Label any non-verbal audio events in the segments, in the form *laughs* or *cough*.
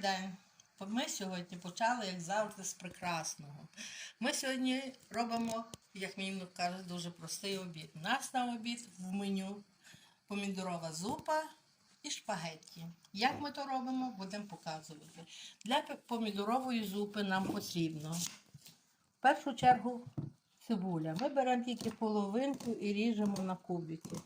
день. Ми сьогодні почали, як завжди, з прекрасного. Ми сьогодні робимо, як мені кажуть, дуже простий обід. У нас на обід в меню помідорова зупа і шпагетті. Як ми то робимо, будемо показувати. Для помідорової зупи нам потрібно в першу чергу цибуля. Ми беремо тільки половинку і ріжемо на кубики.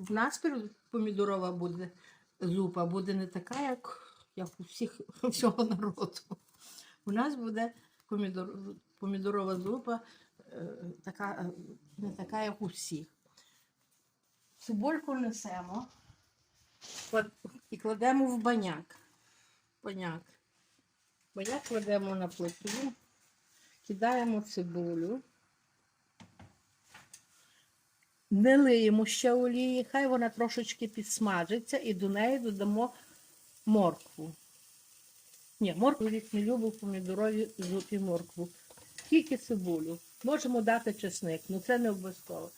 В нас помідорова буде зупа, буде не така, як, як у всіх *laughs* всього народу. У нас буде помідор, помідорова зупа е, така, е, не така, як у всіх. Цибульку несемо і кладемо в баняк. Баняк. Баняк кладемо на плиту, кидаємо цибулю. Не лиємо ще олії, хай вона трошечки підсмажиться і до неї додамо моркву. Ні, моркву рік не любив помідорові зупі моркву. Тільки цибулю. Можемо дати чесник, але це не обов'язково.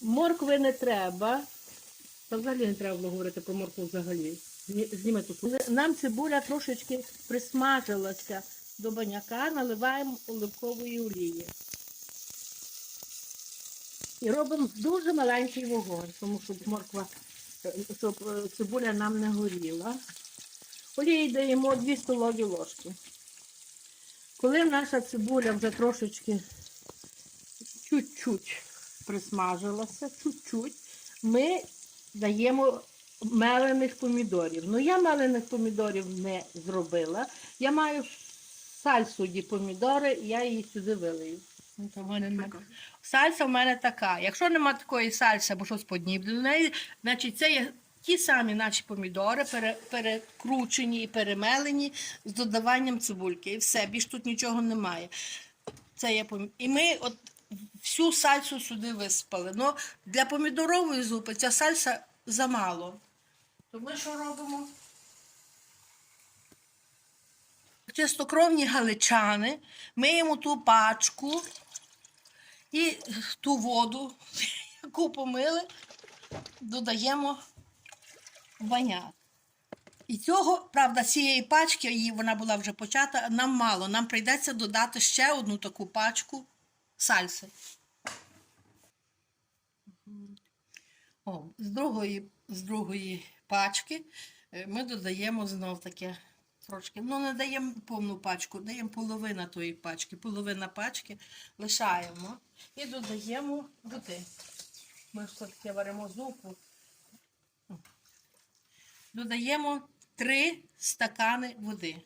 Моркви не треба. Та взагалі не треба було говорити про моркву взагалі. Зні- Зніми тут. Нам цибуля трошечки присмажилася до баняка, наливаємо оливкової олії. І робимо дуже маленький вогонь, тому щоб морква, щоб е, цибуля нам не горіла. Олії даємо 2 столові ложки. Коли наша цибуля вже трошечки чуть-чуть присмажилася, чуть-чуть, ми даємо мелених помідорів. Ну, я мелених помідорів не зробила. Я маю сальсу ді помідори, і я її сюди вилию. Ну, то в мене нема. Сальса в мене така. Якщо нема такої сальси або щось подібне до неї, значить це є ті самі наші помідори, пере- перекручені і перемелені з додаванням цибульки. І все, більш тут нічого немає. Це є помі- І ми от всю сальсу сюди висипали. Ну, для помідорової зупи ця сальса замало. То ми що робимо? Чистокровні галичани, миємо ту пачку і ту воду, *laughs* яку помили, додаємо в баняк. І цього, правда, цієї пачки, її вона була вже почата, нам мало. Нам прийдеться додати ще одну таку пачку сальси. О, з другої, з другої пачки е, ми додаємо знов таке трошки. Ну, не даємо повну пачку, даємо половина тої пачки. Половина пачки лишаємо і додаємо води. Ми ж таке варимо зупу. Додаємо 3 стакани води.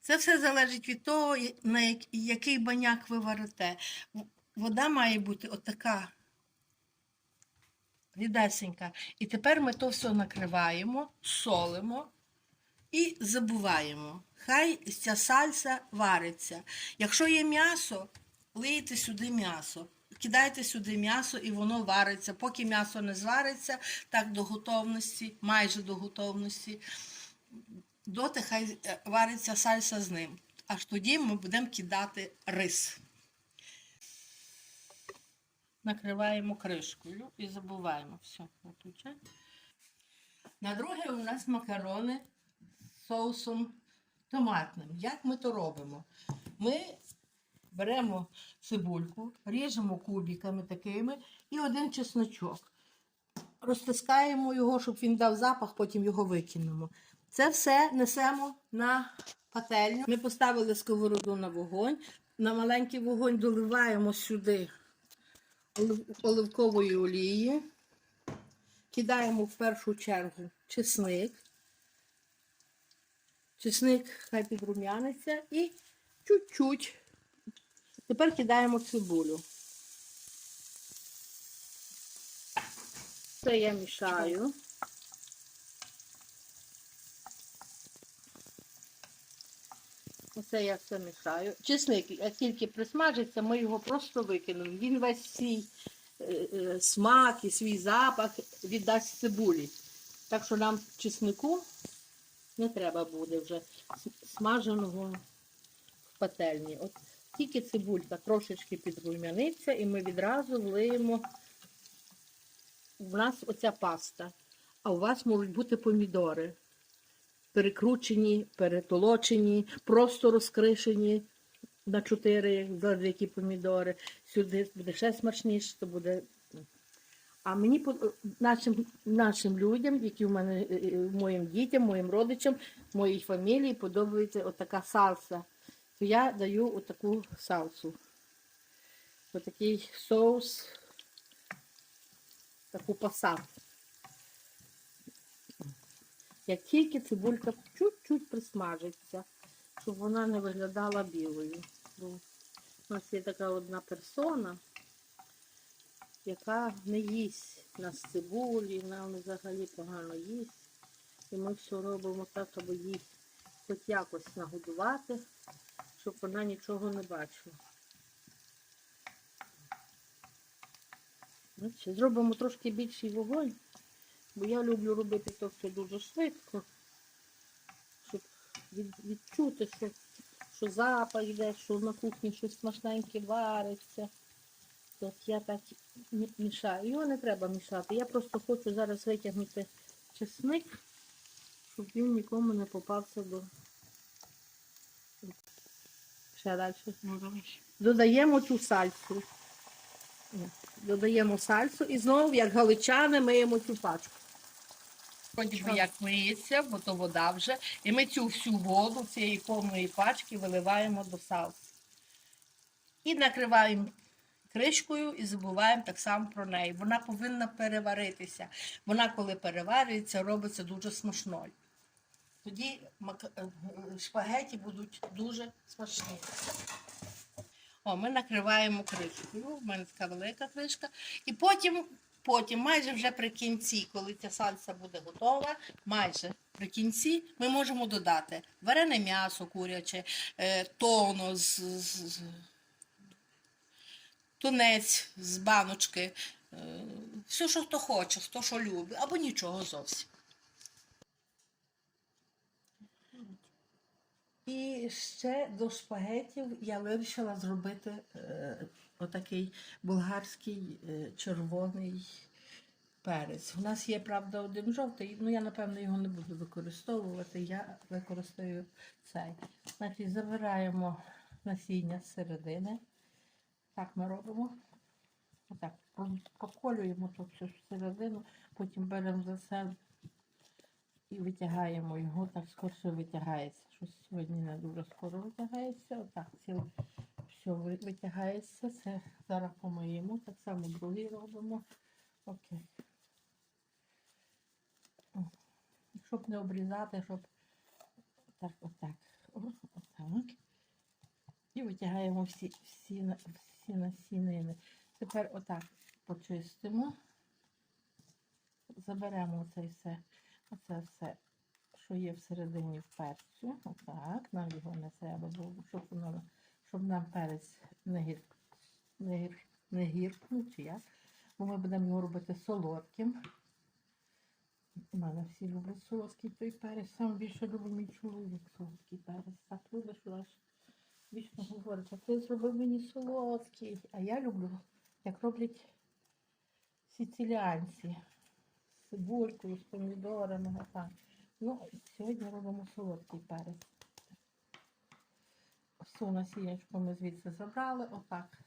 Це все залежить від того, на який баняк ви варите. Вода має бути отака рідесенька. І тепер ми то все накриваємо, солимо і забуваємо. Хай ця сальса вариться. Якщо є м'ясо, лийте сюди м'ясо. Кидайте сюди м'ясо і воно вариться. Поки м'ясо не звариться, так до готовності, майже до готовності, доти хай е, вариться сальса з ним. Аж тоді ми будемо кидати рис. Накриваємо кришкою і забуваємо. Все, виключай. На друге у нас макарони з соусом томатним. Як ми то робимо? Ми беремо цибульку, ріжемо кубиками такими і один чесночок. Розтискаємо його, щоб він дав запах, потім його викинемо. Це все несемо на пательню. Ми поставили сковороду на вогонь. На маленький вогонь доливаємо сюди оливкової олії. Кидаємо в першу чергу чесник. Чесник хай підрум'яниться і чуть-чуть. Тепер кидаємо цибулю. Це я мішаю. Оце я все мішаю. Чесник, як тільки присмажиться, ми його просто викинемо. Він весь свій е, е, смак і свій запах віддасть цибулі. Так що нам чеснику не треба буде вже смаженого в пательні. От тільки цибулька трошечки підрумяниться, і ми відразу влиємо. У нас оця паста, а у вас можуть бути помідори. Перекручені, перетолочені, просто розкришені на чотири які помідори. Сюди буде ще смачніше, то буде. А мені нашим, нашим людям, які в мене, е, е, моїм дітям, моїм родичам, моїй фамілії подобається отака салса. То я даю отаку салсу. Отакий соус, таку посадку. Як тільки цибулька чуть-чуть присмажиться, щоб вона не виглядала білою. Бо у нас є така одна персона, яка не їсть на цибулі, вона взагалі погано їсть. І ми все робимо так, аби їй хоч якось нагодувати, щоб вона нічого не бачила. Зробимо трошки більший вогонь, бо я люблю робити то все дуже швидко, щоб від, відчути, що, що запах йде, що на кухні щось смачненьке вариться. От я так мішаю. Його не треба мішати. Я просто хочу зараз витягнути чесник, щоб він нікому не попався до. Ще далі. Додаємо цю сальсу. Додаємо сальсу і знову, як галичани, миємо цю пачку. Би як миється, бо то вода вже. І ми цю всю воду цієї повної пачки виливаємо до салси. І накриваємо кришкою і забуваємо так само про неї. Вона повинна переваритися. Вона, коли переварюється, робиться дуже смачною. Тоді е, шпагеті будуть дуже смачні. О, ми накриваємо кришкою. У мене така велика кришка. І потім, потім, майже вже при кінці, коли ця сальса буде готова, майже при кінці ми можемо додати варене м'ясо куряче, е, тоно з, з- тунець з баночки. е, Все, що хто хоче, хто що любить, або нічого зовсім. І ще до шпагетів я вирішила зробити е, отакий болгарський е, червоний перець. У нас є, правда, один жовтий, ну я, напевно, його не буду використовувати. Я використовую цей. Значить, забираємо насіння з середини. Так ми робимо. Отак, про- проколюємо то все всередину, потім беремо за це і витягаємо його, так скорше витягається. Щось сьогодні не дуже скоро витягається. Отак ціле все витягається. Це зараз помиємо. Так само другий робимо. Окей. Щоб не обрізати, щоб так, отак. Отак. І витягаємо всі, всі, всі насінини. Тепер отак почистимо. Заберемо це все, оце все, що є всередині в перцю. Отак, нам його не треба було, щоб, воно, щоб нам перець не, гір, гіркнув, чи як. Бо ми будемо його робити солодким. У мене всі люблять солодкий той перець. Сам більше любить мій чоловік солодкий перець. Так любиш, аж вічно говорить, а ти зробив мені солодкий. А я люблю, як роблять сициліанці. З цибулькою, з помідорами. Ну, сьогодні робимо солодкий перець. Всю насіннячку ми звідси забрали, отак.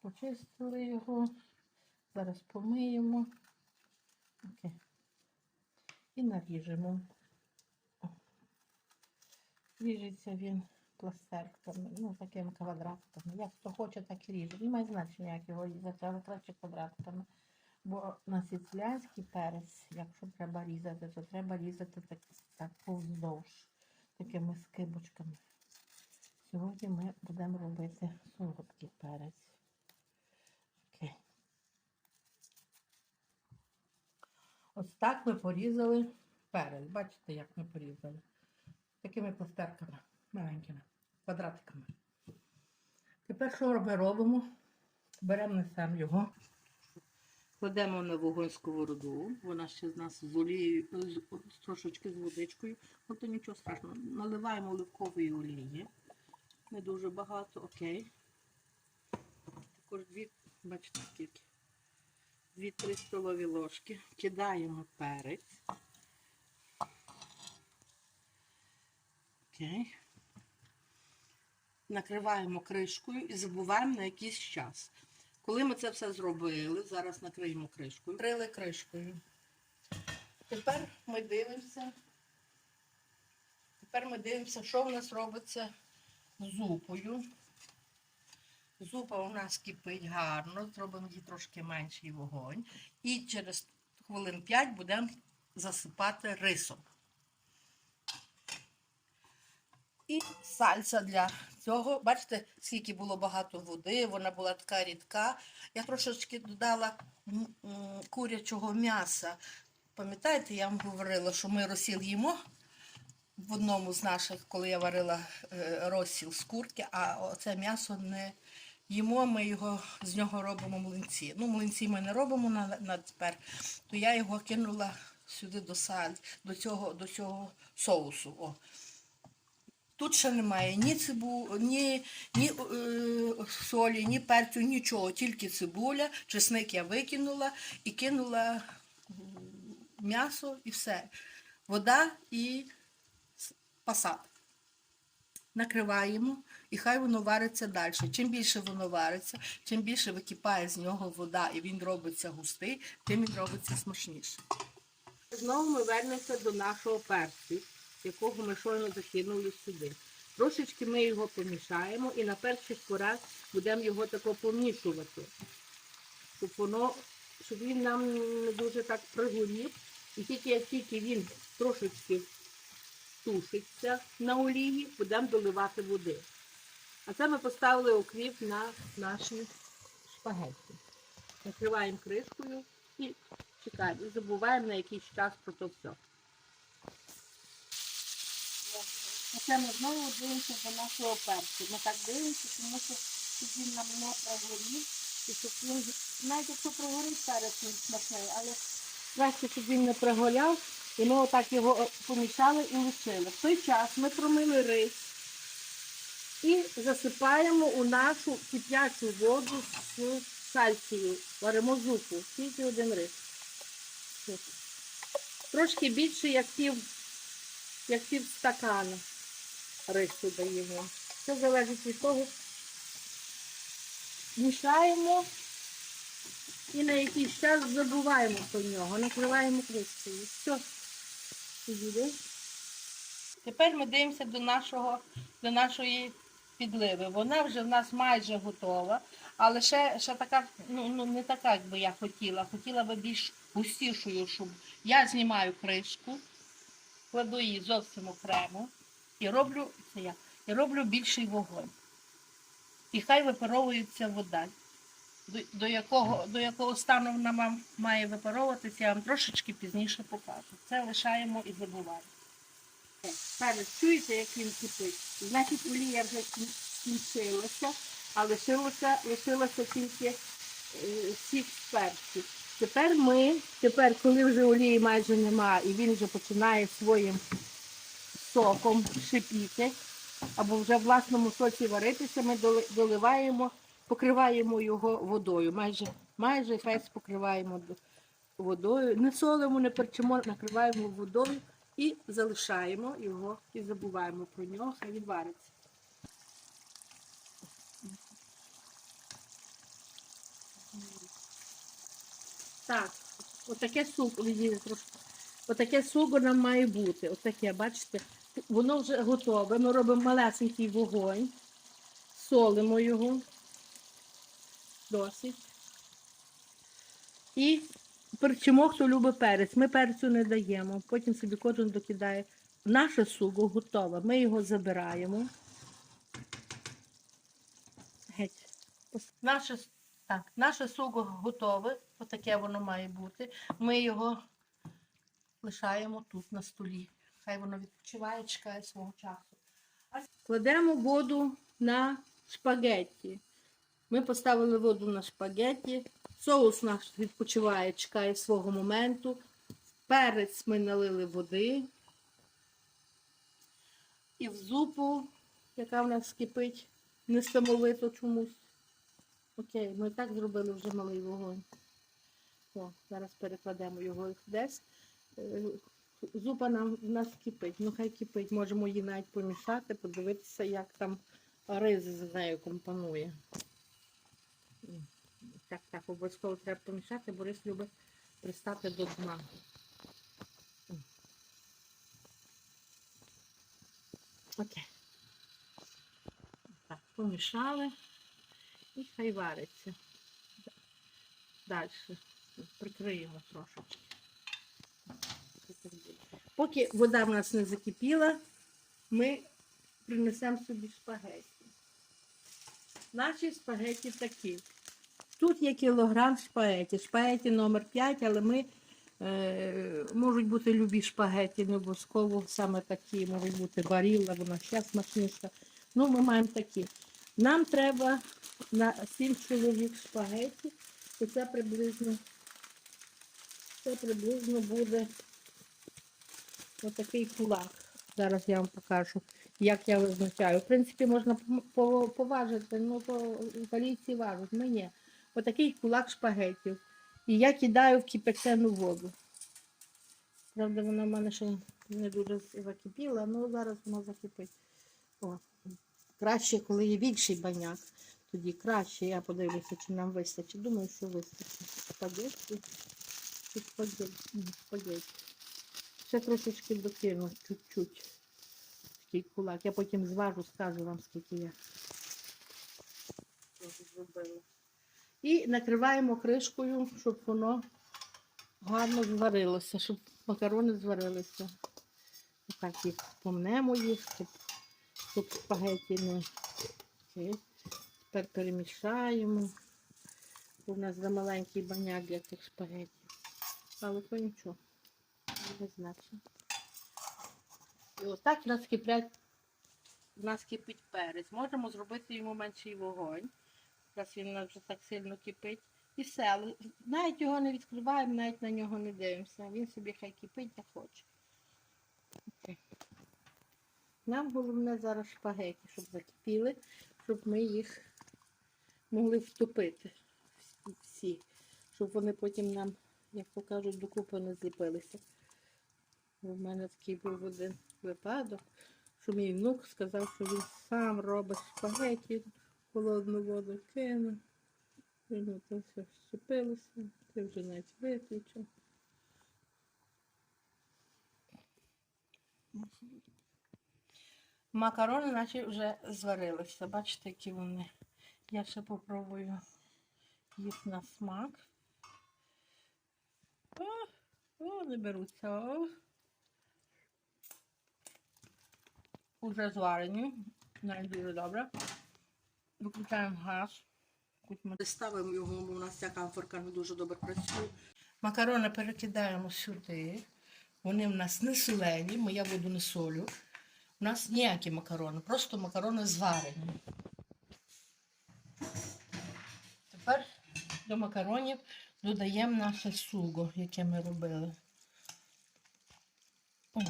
Почистили його. Зараз помиємо. Окей. І наріжемо. Ріжеться він пластерками, ну такими квадратками. Як хто хоче, так і ріже. Немає значення, як його різати, краще квадратками. Бо на сициліанський перець, якщо треба різати, то треба різати так, так повздовж, такими скибочками. Сьогодні ми будемо робити солодкий перець. Окей. Ось так ми порізали перець. Бачите, як ми порізали? Такими пластерками маленькими, квадратиками. Тепер що ми робимо? Беремо несемо його Кладемо на вогонь сковороду. Вона ще з нас з олією, з, трошечки з водичкою. Ну то нічого страшного. Наливаємо оливкової олії. Не дуже багато, окей. Також дві, бачите, скільки. Дві-три столові ложки. Кидаємо перець. Окей. Накриваємо кришкою і забуваємо на якийсь час. Коли ми це все зробили, зараз накриємо кришкою. Крили кришкою. Тепер ми дивимося. Тепер ми дивимося, що в нас робиться зупою. Зупа у нас кипить гарно, зробимо їй трошки менший вогонь. І через хвилин 5 будемо засипати рисом. І сальса для цього. Бачите, скільки було багато води, вона була така рідка. Я трошечки додала курячого м'яса. Пам'ятаєте, я вам говорила, що ми розсіл їмо в одному з наших, коли я варила е, розсіл з курки, а оце м'ясо не їмо, ми його з нього робимо млинці. Ну, млинці ми не робимо на, на тепер, то я його кинула сюди до саль, до цього, до цього соусу. О. Тут ще немає ні цибу, ні, ні е, солі, ні перцю, нічого, тільки цибуля, чесник я викинула і кинула м'ясо і все. Вода і пасат. Накриваємо і хай воно вариться далі. Чим більше воно вариться, чим більше википає з нього вода і він робиться густий, тим він робиться смачніше. Знову ми вернемося до нашого перцю, якого ми щойно закинули сюди. Трошечки ми його помішаємо і на перших порах будемо його тако помішувати, щоб воно, щоб він нам не дуже так пригорів. І тільки як тільки він трошечки тушиться на олії, будемо доливати води. А це ми поставили окріп на наші шпагетти. Накриваємо кришкою і чекаємо. Забуваємо на якийсь час про то все. Оце ми знову дивимося до нашого перцю. Ми так дивимося, тому що щоб він нам не прогорів. І щоб він, навіть якщо прогорить перець він смачний, але краще, щоб він не прогоряв. І ми отак його е, помішали і лишили. В той час ми промили рис і засипаємо у нашу кип'ячу воду з сальцією. Варимо зупу. Тільки один рис. Трошки більше, як пів, як пів стакана рису даємо. Це залежить від того. Мішаємо і на якийсь час забуваємо про нього, накриваємо кришкою. Тепер ми дивимося до, нашого, до нашої підливи. Вона вже в нас майже готова, але ще, ще така, ну, ну не така, як би я хотіла. Хотіла би більш густішою, щоб я знімаю кришку, кладу її зовсім окремо і роблю це я, і роблю більший вогонь. І хай випаровується вода. До, якого, до якого стану вона має випаровуватися, я вам трошечки пізніше покажу. Це лишаємо і забуваємо. Зараз чуєте, як він кипить? Значить, олія вже кін- скінчилася, а лишилося, лишилося тільки е, сік з перцю. Тепер ми, тепер, коли вже олії майже нема, і він вже починає своїм соком шипіти, або вже в власному соці варитися, ми доливаємо, покриваємо його водою. Майже, майже весь покриваємо водою. Не солимо, не перчимо, накриваємо водою і залишаємо його і забуваємо про нього, хай він вариться. Так, отаке суп. Отаке суго нам має бути. Отаке, бачите, воно вже готове. Ми робимо малесенький вогонь, солимо його. Досить. І перчимо, хто любить перець. Ми перцю не даємо. Потім собі кожен докидає. Наше суго готове. Ми його забираємо. Геть. Наше, так, наше суго готове. Отаке воно має бути. Ми його лишаємо тут на столі. Хай воно відпочиває, чекає свого часу. Кладемо воду на шпагетті. Ми поставили воду на шпагетті. Соус наш відпочиває, чекає свого моменту. Перець ми налили води. І в зупу, яка в нас кипить, несамовито чомусь. Окей, ми так зробили вже малий вогонь. О, зараз перекладемо його десь. Е, Зупа нам в нас кипить. Ну хай кипить. Можемо її навіть помішати, подивитися, як там рис з нею компонує. Так, так, обов'язково треба помішати, бо рис любить пристати до дна. Окей. Так, помішали і хай вариться. Далі прикриємо трошечки. Поки вода в нас не закипіла, ми принесемо собі шпагеті. Наші спагеті такі. Тут є кілограм шпагеті. Шпагеті номер 5, але ми е, можуть бути любі шпагеті, не обов'язково саме такі, можуть бути барілла, вона ще смачніша. Ну, ми маємо такі. Нам треба на 7 чоловік шпагеті, і це приблизно, це приблизно буде отакий кулак. Зараз я вам покажу, як я визначаю. В принципі, можна поважити, ну то італійці важать. Ми ні. Отакий кулак шпагетів. І я кидаю в кипячену воду. Правда, вона в мене ще не дуже закипіла, але зараз вона закипить. О. Краще, коли є більший баняк, тоді краще. Я подивлюся, чи нам вистачить. Думаю, що вистачить. Спагетті. Спагетті? Ще трошечки докину, чуть-чуть. Такий кулак. Я потім зважу, скажу вам, скільки я зробила. І накриваємо кришкою, щоб воно гарно зварилося, щоб макарони зварилися. Отак їх помнемо їх, щоб, щоб спагеті не. Окей. Тепер перемішаємо. В нас замаленький баняк для цих спагетів. Але то нічого. Не значно. І отак нас киплять, в нас кипить перець. Можемо зробити йому менший вогонь. Раз він вже так сильно кипить. І все. Але навіть його не відкриваємо, навіть на нього не дивимося. Він собі хай кипить, як хоче. Нам головне зараз шпагеті, щоб закипіли, щоб ми їх могли втопити всі, щоб вони потім нам, як то кажуть, докупи не зліпилися. У мене такий був один випадок, що мій внук сказав, що він сам робить шпагеті, холодну воду кинув. І ну, то все щепилося, ти вже навіть виключив. Макарони наші вже зварилися. Бачите, які вони. Я ще попробую їх на смак. О, о, не беруться. О. Уже зварені. Навіть дуже добре. Виключаємо газ. Ставимо його, бо у нас ця камфорка не дуже добре працює. Макарони перекидаємо сюди. Вони в нас не солені, бо я воду не солю. У нас ніякі макарони, просто макарони зварені. Тепер до макаронів додаємо наше суго, яке ми робили. О.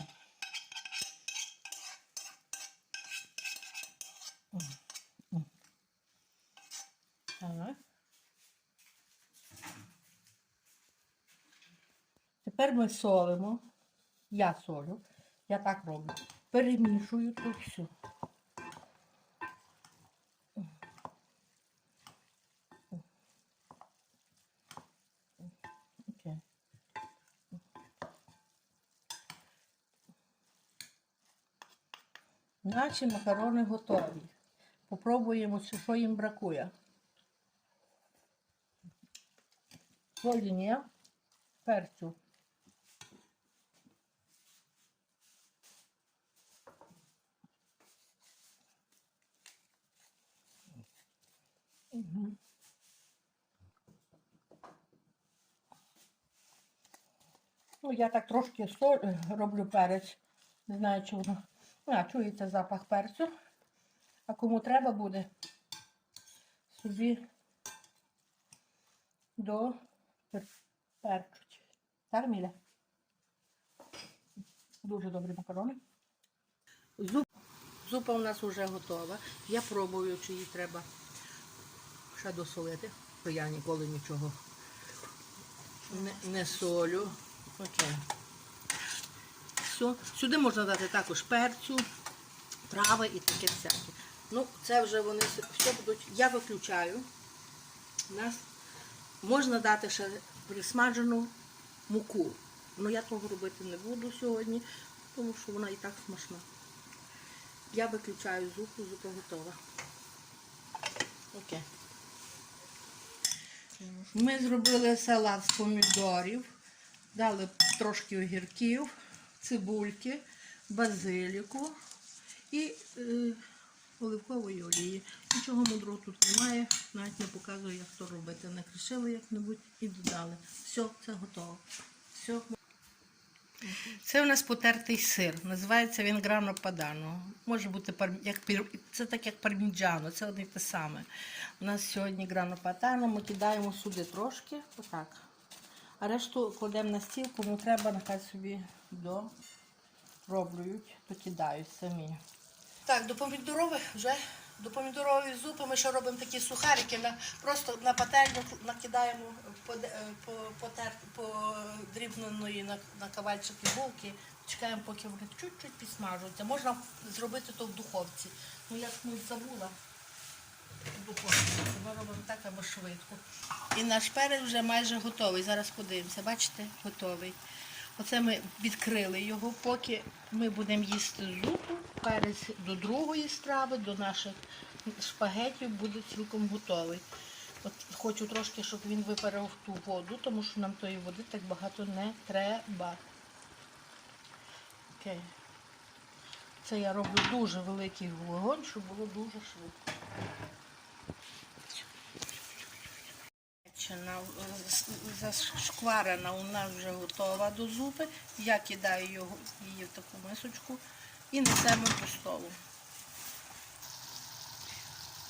О. Так. Тепер ми солимо. Я солю. Я так роблю. Перемішую тут все. Наші макарони готові. Попробуємо, що їм бракує. Солі ні, перцю. Мгм. Ну, я так трошки соль, е, роблю перець. Не знаю, чи воно. А, чуєте запах перцю. А кому треба буде, собі до пер- перчуть. Так, Міля? Дуже добрі макарони. Зуп. Зупа у нас вже готова. Я пробую, чи її треба ще досолити, бо я ніколи нічого не, не солю. Окей. Все. Сюди можна дати також перцю, трави і таке всяке. Ну, це вже вони все будуть. Я виключаю. У нас можна дати ще присмажену муку. Ну я того робити не буду сьогодні, тому що вона і так смачна. Я виключаю зупу, зупа готова. Окей. Ми зробили салат з помідорів, дали трошки огірків, цибульки, базиліку і е, оливкової олії. Нічого мудрого тут немає, навіть не показую, як то робити. Накришили як-небудь і додали. Все, це готово. Все. Це у нас потертий сир. Називається він грано падано. Може бути як це так як парміджано, це одне те саме. У нас сьогодні грано падано, ми кидаємо сюди трошки, отак. А решту кладемо на стіл, кому треба, нехай собі дороблюють, то кидають самі. Так, до помідорових вже до помідорової зупи ми ще робимо такі сухарики. На, просто на пательню накидаємо е, по, потер, подрібненої на, на кавальчики булки. Чекаємо, поки вони чуть-чуть підсмажуються. Можна зробити то в духовці. Ну я ну, забула. Ми робимо так або швидко. І наш перець вже майже готовий. Зараз подивимося. Бачите, готовий. Оце ми відкрили його, поки ми будемо їсти зупу, перець до другої страви, до наших шпагетів буде цілком готовий. От хочу трошки, щоб він випарив ту воду, тому що нам тої води так багато не треба. Окей. Це я роблю дуже великий вогонь, щоб було дуже швидко. Ветчина зашкварена у нас вже готова до зупи. Я кидаю його, її в таку мисочку і несемо до столу.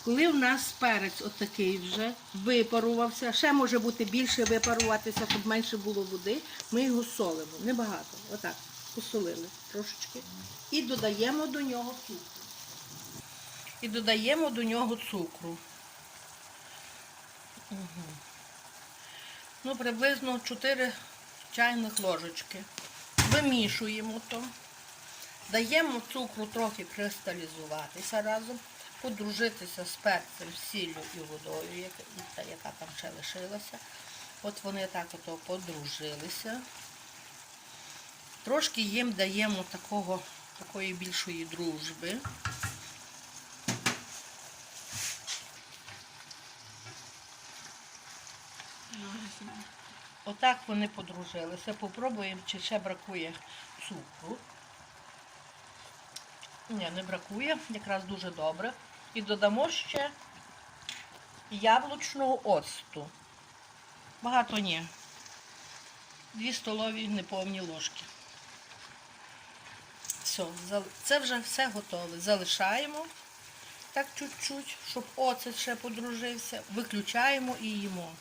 Коли в нас перець отакий вже випарувався, ще може бути більше випаруватися, щоб менше було води, ми його солимо. Небагато. Отак. Посолили трошечки. І додаємо до нього цукру. І додаємо до нього цукру. Ну, приблизно 4 чайних ложечки. Вимішуємо то. Даємо цукру трохи кристалізуватися разом, подружитися з перцем, сіллю і водою, яка, там ще лишилася. От вони так ото подружилися. Трошки їм даємо такого, такої більшої дружби. Отак вони подружилися. Попробуємо, чи ще бракує цукру. Ні, не бракує, якраз дуже добре. І додамо ще яблучного оцту. Багато ні. Дві столові неповні ложки. Все, це вже все готове. Залишаємо так чуть-чуть, щоб оцет ще подружився. Виключаємо і їмо.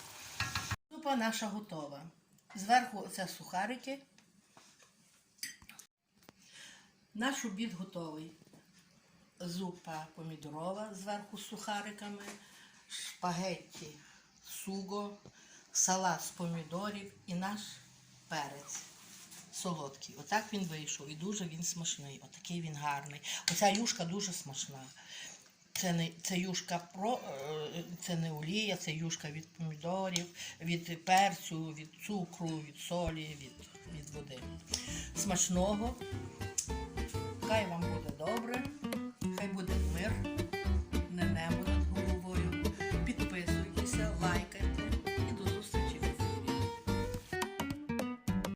Супа наша готова. Зверху оце сухарики. Наш обід готовий. Зупа помідорова зверху з сухариками, шпагетті суго, салат з помідорів і наш перець солодкий. Отак він вийшов і дуже він смачний. Отакий він гарний. Оця юшка дуже смачна. Це не це юшка про е, це не олія, це юшка від помідорів, від перцю, від цукру, від солі, від, від води. Смачного. Хай вам буде.